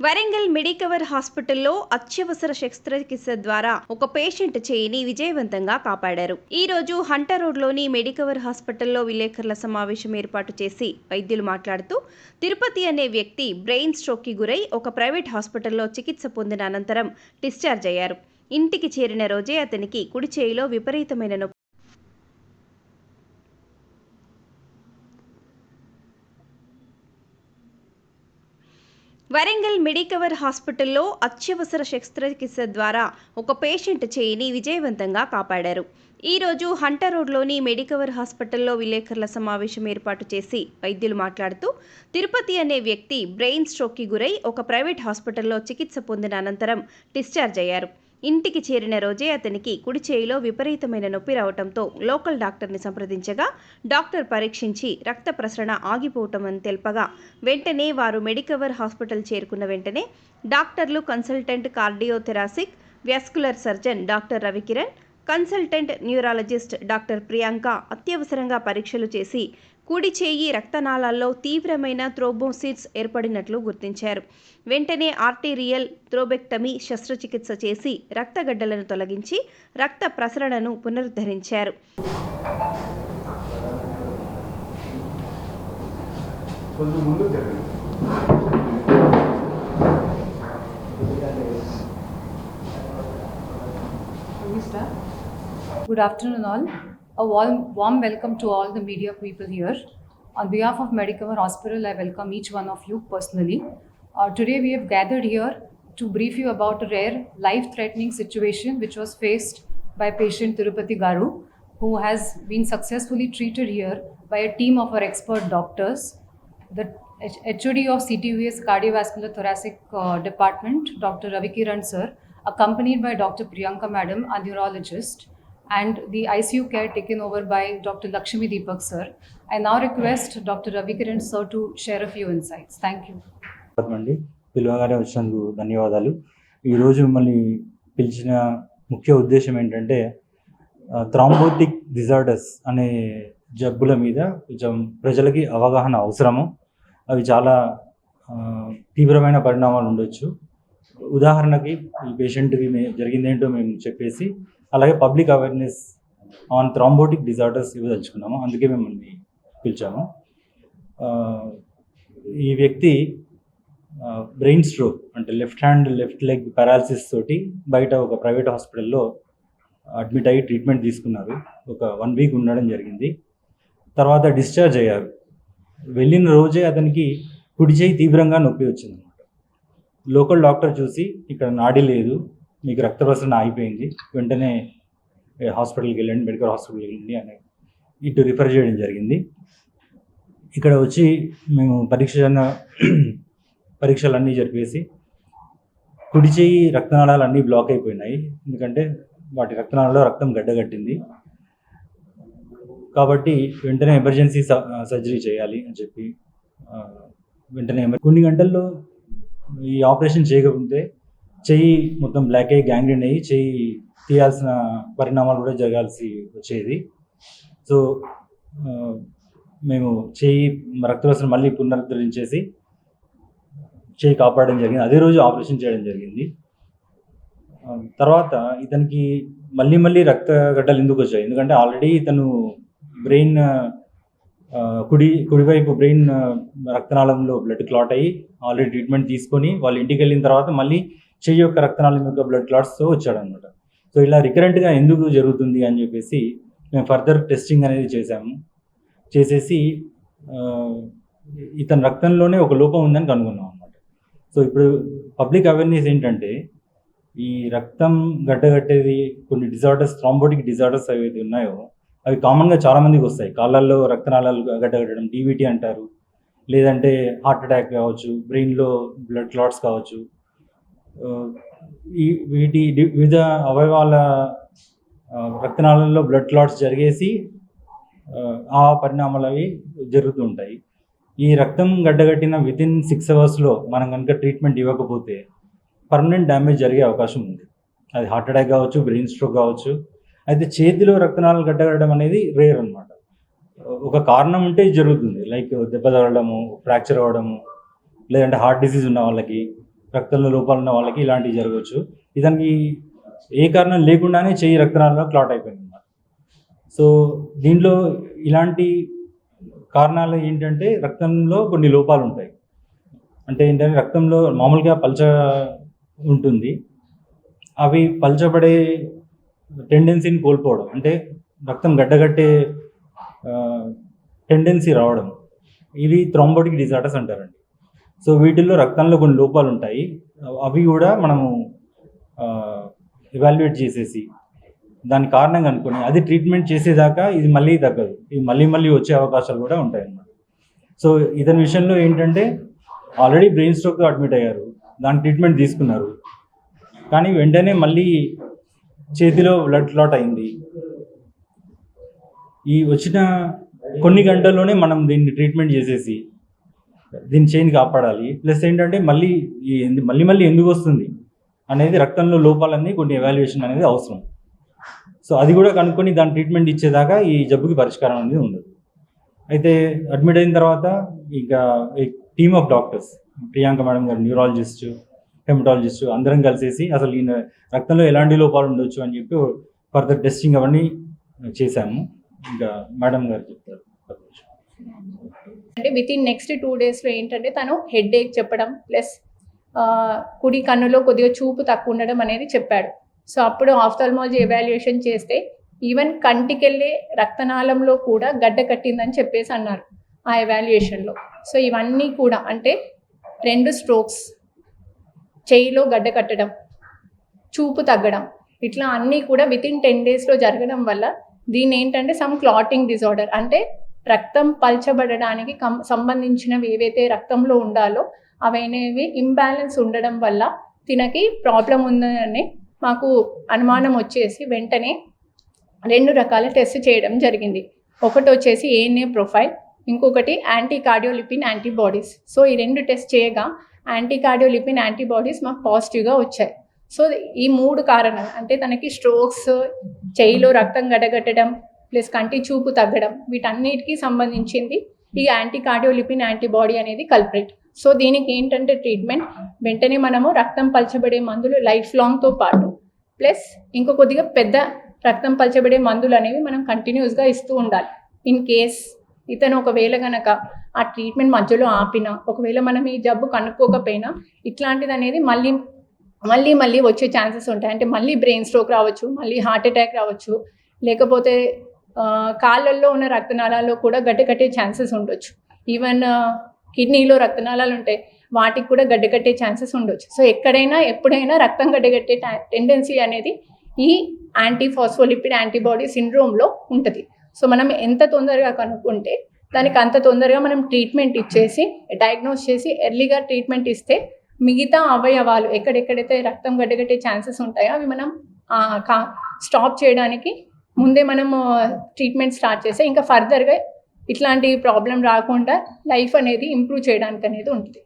Warangal Medicover హాస్పిటల్లో అత్యవసర శస్త్రచికిత్స ద్వారా ఒక పేషెంట్ చేయిని విజయవంతంగా కాపాడారు. ఈ రోజు హంటర్ రోడ్లోని మెడికవర్ హాస్పిటల్లో విలేకరుల సమావేశం ఏర్పాటు చేసి వైద్యులు మాట్లాడుతూ తిరుపతి అనే వ్యక్తి బ్రెయిన్ స్ట్రోక్కి గురై ఒక ప్రైవేట్ హాస్పిటల్లో చికిత్స పొందిన అనంతరం డిశ్చార్జ్ అయ్యారు. ఇంటికి చేరిన రోజే అతనికి కుడి చేయిలో విపరీతమైన వరంగల్ మెడికవర్ హాస్పిటల్లో అత్యవసర శస్త్రచికిత్స ద్వారా ఒక పేషెంట్ చేయిని విజయవంతంగా కాపాడారు. ఈరోజు హంటర్ రోడ్లోని మెడికవర్ హాస్పిటల్లో విలేకరుల సమావేశం ఏర్పాటు చేసి వైద్యులు మాట్లాడుతూ తిరుపతి అనే వ్యక్తి బ్రెయిన్ స్ట్రోక్కి గురై ఒక ప్రైవేట్ హాస్పిటల్లో చికిత్స పొందిన అనంతరం డిశ్చార్జ్ అయ్యారు. ఇంటికి చేరిన రోజే అతనికి కుడి చేయిలో విపరీతమైన నొప్పి రావడంతో లోకల్ డాక్టర్ని సంప్రదించగా డాక్టర్ పరీక్షించి రక్త ప్రసరణ ఆగిపోవటం అని తెలపగా వెంటనే వారు మెడికవర్ హాస్పిటల్ చేరుకున్న వెంటనే డాక్టర్లు consultant cardiothoracic vascular surgeon doctor Ravikiran consultant neurologist doctor Priyanka అత్యవసరంగా పరీక్షలు చేసి కుడి చేయి రక్తనాళాల్లో తీవ్రమైన త్రోబోసిడ్స్ ఏర్పడినట్లు గుర్తించారు. వెంటనే ఆర్టీరియల్ థ్రోబెక్టమీ శస్త్రచికిత్స చేసి రక్తగడ్డలను తొలగించి రక్త ప్రసరణను పునరుద్ధరించారు. కొంచెం ముందు జరగండి A warm, warm welcome to all the media people here. On behalf of Medicover Hospital, I welcome each one of you personally. Uh, today, we have gathered here to brief you about a rare, life threatening situation which was faced by patient Tirupati Garu, who has been successfully treated here by a team of our expert doctors. The HOD of CTVS Cardiovascular Thoracic uh, Department, Dr. Ravikiran sir, accompanied by Dr. Priyanka madam, a neurologist, and the ICU care taken over by Dr. Lakshmi Deepak sir. I now request Dr. Ravikiran sir to share a few insights. Thank you. అండి పిలువగానే వచ్చినందుకు ధన్యవాదాలు ఈరోజు మిమ్మల్ని పిలిచిన ముఖ్య ఉద్దేశం ఏంటంటే thrombotic disorders అనే జబ్బుల మీద కొంచెం ప్రజలకి అవగాహన అవసరము అవి చాలా తీవ్రమైన పరిణామాలు ఉండొచ్చు ఉదాహరణకి ఈ పేషెంట్కి మే జరిగిందేంటో మేము చెప్పేసి అలాగే public awareness on thrombotic disorders ఇవ్వదలుచుకున్నాము అందుకే మిమ్మల్ని పిలిచాము. ఈ వ్యక్తి బ్రెయిన్ స్ట్రోక్ అంటే left hand left leg paralysis తోటి బయట ఒక ప్రైవేట్ హాస్పిటల్లో అడ్మిట్ అయ్యి ట్రీట్మెంట్ తీసుకున్నారు. ఒక వన్ వీక్ ఉండడం జరిగింది. తర్వాత డిశ్చార్జ్ అయ్యారు. వెళ్ళిన రోజే అతనికి కుడి చేయి తీవ్రంగా నొప్పి వచ్చిందన్నమాట. లోకల్ డాక్టర్ చూసి ఇక్కడ నాడి లేదు మీకు రక్త ప్రసరణ ఆగిపోయింది. వెంటనే హాస్పిటల్కి వెళ్ళండి మెడికల్ హాస్పిటల్కి వెళ్ళండి అని ఇటు రిఫర్ చేయడం జరిగింది. ఇక్కడ వచ్చి మేము పరీక్ష పరీక్షలన్నీ జరిపేసి కుడి చేయి రక్తనాళాలు అన్నీ బ్లాక్ అయిపోయినాయి. ఎందుకంటే వాటి రక్తనాళాల్లో రక్తం గడ్డగట్టింది. కాబట్టి వెంటనే ఎమర్జెన్సీ సర్జరీ చేయాలి అని చెప్పి వెంటనే కొన్ని గంటల్లో ఈ ఆపరేషన్ చేయకపోతే చెయ్యి మొత్తం బ్లాక్ అయ్యి గ్యాంగ్రీన్ అయ్యి చెయ్యి తీయాల్సిన పరిణామాలు కూడా జరగాల్సి వచ్చేది. సో మేము చెయ్యి రక్తవసరం మళ్ళీ పునరుద్ధరించేసి చేయి కాపాడడం జరిగింది. అదే రోజు ఆపరేషన్ చేయడం జరిగింది. తర్వాత ఇతనికి మళ్ళీ మళ్ళీ రక్తగడ్డలు ఎందుకు వచ్చాయి? ఎందుకంటే ఆల్రెడీ ఇతను బ్రెయిన్ కుడి కుడివైపు బ్రెయిన్ రక్తనాళంలో బ్లడ్ క్లాట్ అయ్యి ఆల్రెడీ ట్రీట్మెంట్ తీసుకొని వాళ్ళ ఇంటికి వెళ్ళిన తర్వాత మళ్ళీ చెయ్యి యొక్క రక్తనాళం యొక్క బ్లడ్ క్లాట్స్తో వచ్చాడనమాట సో ఇలా రికరెంట్గా ఎందుకు జరుగుతుంది అని చెప్పేసి మేము ఫర్దర్ టెస్టింగ్ అనేది చేశాము. చేసేసి ఇతని రక్తంలోనే ఒక లోపం ఉందని కనుగొన్నాం అనమాట సో ఇప్పుడు పబ్లిక్ అవేర్నెస్ ఏంటంటే ఈ రక్తం గడ్డగట్టేది కొన్ని డిజార్డర్స్ థ్రాంబోటిక్ డిజార్డర్స్ ఏవైతే ఉన్నాయో అవి కామన్గా చాలామందికి వస్తాయి. కాళ్ళల్లో రక్తనాళాలు గడ్డగట్టడం డీవీటీ అంటారు. లేదంటే హార్ట్ అటాక్ కావచ్చు బ్రెయిన్లో బ్లడ్ క్లాట్స్ కావచ్చు. ఈ వీటి వివిధ అవయవాల ఆ, రక్తనాళాల్లో బ్లడ్ క్లాట్స్ జరిగేసి ఆ, పరిణామాలు అవి జరుగుతూ ఉంటాయి. ఈ రక్తం గడ్డగట్టిన విత్ ఇన్ సిక్స్ అవర్స్లో మనం కనుక ట్రీట్మెంట్ ఇవ్వకపోతే పర్మనెంట్ డ్యామేజ్ జరిగే అవకాశం ఉంది. అది హార్ట్ అటాక్ కావచ్చు బ్రెయిన్ స్ట్రోక్ కావచ్చు. అయితే చేతిలో రక్తనాళాలు గడ్డగట్టడం అనేది రేర్ అనమాట ఒక కారణం ఉంటే జరుగుతుంది. లైక్ దెబ్బ తగలడము ఫ్రాక్చర్ అవ్వడము లేదంటే హార్ట్ డిసీజ్ ఉన్న వాళ్ళకి రక్తంలో లోపాలు ఉన్న వాళ్ళకి ఇలాంటివి జరగవచ్చు. ఇదానికి ఏ కారణం లేకుండానే చెయ్యి రక్తనాళంలో క్లాట్ అయిపోయింది అన్నమాట సో దీంట్లో ఇలాంటి కారణాలు ఏంటంటే రక్తంలో కొన్ని లోపాలు ఉంటాయి. అంటే ఏంటంటే రక్తంలో మామూలుగా పల్చ ఉంటుంది. అవి పల్చబడే టెండెన్సీని కోల్పోవడం. అంటే రక్తం గడ్డగట్టే టెండెన్సీ రావడం. ఇవి థ్రోంబోటిక్ డిజార్డర్స్ అంటారండి. సో వీటిల్లో రక్తంలో కొన్ని లోపాలు ఉంటాయి. అవి కూడా మనము ఇవాల్యుయేట్ చేసేసి దాని కారణం కనుక్కొని అది ట్రీట్మెంట్ చేసేదాకా ఇది మళ్ళీ తగ్గదు. ఇది మళ్ళీ మళ్ళీ వచ్చే అవకాశాలు కూడా ఉంటాయి అన్నమాట సో ఇతని విషయంలో ఏంటంటే ఆల్రెడీ బ్రెయిన్ స్ట్రోక్తో అడ్మిట్ అయ్యారు. దాని ట్రీట్మెంట్ తీసుకున్నారు. కానీ వెంటనే మళ్ళీ చేతిలో బ్లడ్ క్లాట్ అయింది. ఈ వచ్చిన కొన్ని గంటల్లోనే మనం దీన్ని ట్రీట్మెంట్ చేసేసి దీన్ని చేంజ్ కాపాడాలి. ప్లస్ ఏంటంటే మళ్ళీ ఈ మళ్ళీ మళ్ళీ ఎందుకు వస్తుంది అనేది రక్తంలో లోపాలన్నీ కొన్ని ఎవాల్యుయేషన్ అనేది అవసరం. సో అది కూడా కనుక్కొని దాని ట్రీట్మెంట్ ఇచ్చేదాకా ఈ జబ్బుకి పరిష్కారం అనేది ఉండదు. అయితే అడ్మిట్ అయిన తర్వాత ఇంకా team of doctors Priyanka madam గారు న్యూరాలజిస్ట్ హెమటాలజిస్ట్ అందరం కలిసేసి అసలు ఈయన రక్తంలో ఎలాంటి లోపాలు ఉండొచ్చు అని చెప్పి ఫర్దర్ టెస్టింగ్ అవన్నీ చేశాము. ఇంకా మేడం గారు చెప్తారు. అంటే విత్ ఇన్ నెక్స్ట్ టూ డేస్లో ఏంటంటే తను హెడ్ ఏక్ చెప్పడం ప్లస్ కుడి కన్నులో కొద్దిగా చూపు తక్కువ ఉండడం అనేది చెప్పాడు. సో అప్పుడు ఆఫ్థాల్మాలజీ ఎవాల్యుయేషన్ చేస్తే ఈవెన్ కంటికెళ్ళే రక్తనాళంలో కూడా గడ్డ కట్టిందని చెప్పేసి అన్నారు ఆ ఎవాల్యుయేషన్లో సో ఇవన్నీ కూడా అంటే రెండు స్ట్రోక్స్ చేయిలో గడ్డ కట్టడం చూపు తగ్గడం ఇట్లా అన్నీ కూడా విత్ ఇన్ టెన్ డేస్లో జరగడం వల్ల దీన్ని ఏంటంటే సమ్ క్లాటింగ్ డిజార్డర్ అంటే రక్తం పల్చబడడానికి కం సంబంధించినవి ఏవైతే రక్తంలో ఉండాలో అవైనవి ఇంబ్యాలెన్స్ ఉండడం వల్ల తినకి ప్రాబ్లం ఉందని మాకు అనుమానం వచ్చేసి వెంటనే రెండు రకాల టెస్ట్ చేయడం జరిగింది. ఒకటి వచ్చేసి ఏఎన్ఏ ప్రొఫైల్ ఇంకొకటి యాంటీ కార్డియోలిపిన్ యాంటీబాడీస్ సో ఈ రెండు టెస్ట్ చేయగా యాంటీ కార్డియోలిపిన్ యాంటీబాడీస్ మాకు పాజిటివ్గా వచ్చాయి. సో ఈ మూడు కారణాలు అంటే తనకి స్ట్రోక్స్ చేయిలో రక్తం గడగట్టడం ప్లస్ కంటి చూపు తగ్గడం వీటన్నిటికీ సంబంధించింది ఈ యాంటీ కార్డియోలిపిన్ యాంటీబాడీ అనేది కల్ప్రిట్. సో దీనికి ఏంటంటే ట్రీట్మెంట్? వెంటనే మనము రక్తం పలచబడే మందులు లైఫ్ లాంగ్తో పాటు ప్లస్ ఇంకో కొద్దిగా పెద్ద రక్తం పలచబడే మందులు అనేవి మనం కంటిన్యూస్గా ఇస్తూ ఉండాలి. ఇన్ కేస్ ఇతను ఒకవేళ కనుక ఆ ట్రీట్మెంట్ మధ్యలో ఆపినా ఒకవేళ మనం ఈ జబ్బు కనుక్కోకపోయినా ఇట్లాంటిది అనేది మళ్ళీ మళ్ళీ మళ్ళీ వచ్చే ఛాన్సెస్ ఉంటాయి. అంటే మళ్ళీ బ్రెయిన్ స్ట్రోక్ రావచ్చు మళ్ళీ హార్ట్ అటాక్ రావచ్చు లేకపోతే కాళ్ళల్లో ఉన్న రక్తనాళాల్లో కూడా గడ్డ కట్టే ఛాన్సెస్ ఉండొచ్చు. ఈవెన్ కిడ్నీలో రక్తనాళాలు ఉంటాయి వాటికి కూడా గడ్డ కట్టే ఛాన్సెస్ ఉండొచ్చు. సో ఎక్కడైనా ఎప్పుడైనా రక్తం గడ్డగట్టే టెండెన్సీ అనేది ఈ యాంటీఫాస్ఫోలిపిడ్ యాంటీబాడీ సిండ్రోమ్లో ఉంటుంది. సో మనం ఎంత తొందరగా కనుక్కుంటే దానికి అంత తొందరగా మనం ట్రీట్మెంట్ ఇచ్చేసి డయాగ్నోస్ చేసి ఎర్లీగా ట్రీట్మెంట్ ఇస్తే మిగతా అవయవాలు ఎక్కడెక్కడైతే రక్తం గడ్డగట్టే ఛాన్సెస్ ఉంటాయో అవి మనం స్టాప్ చేయడానికి ముందే మనం ట్రీట్మెంట్ స్టార్ట్ చేస్తే ఇంకా ఫర్దర్గా ఇట్లాంటి ప్రాబ్లం రాకుండా లైఫ్ అనేది ఇంప్రూవ్ చేయడానికి అనేది ఉంటుంది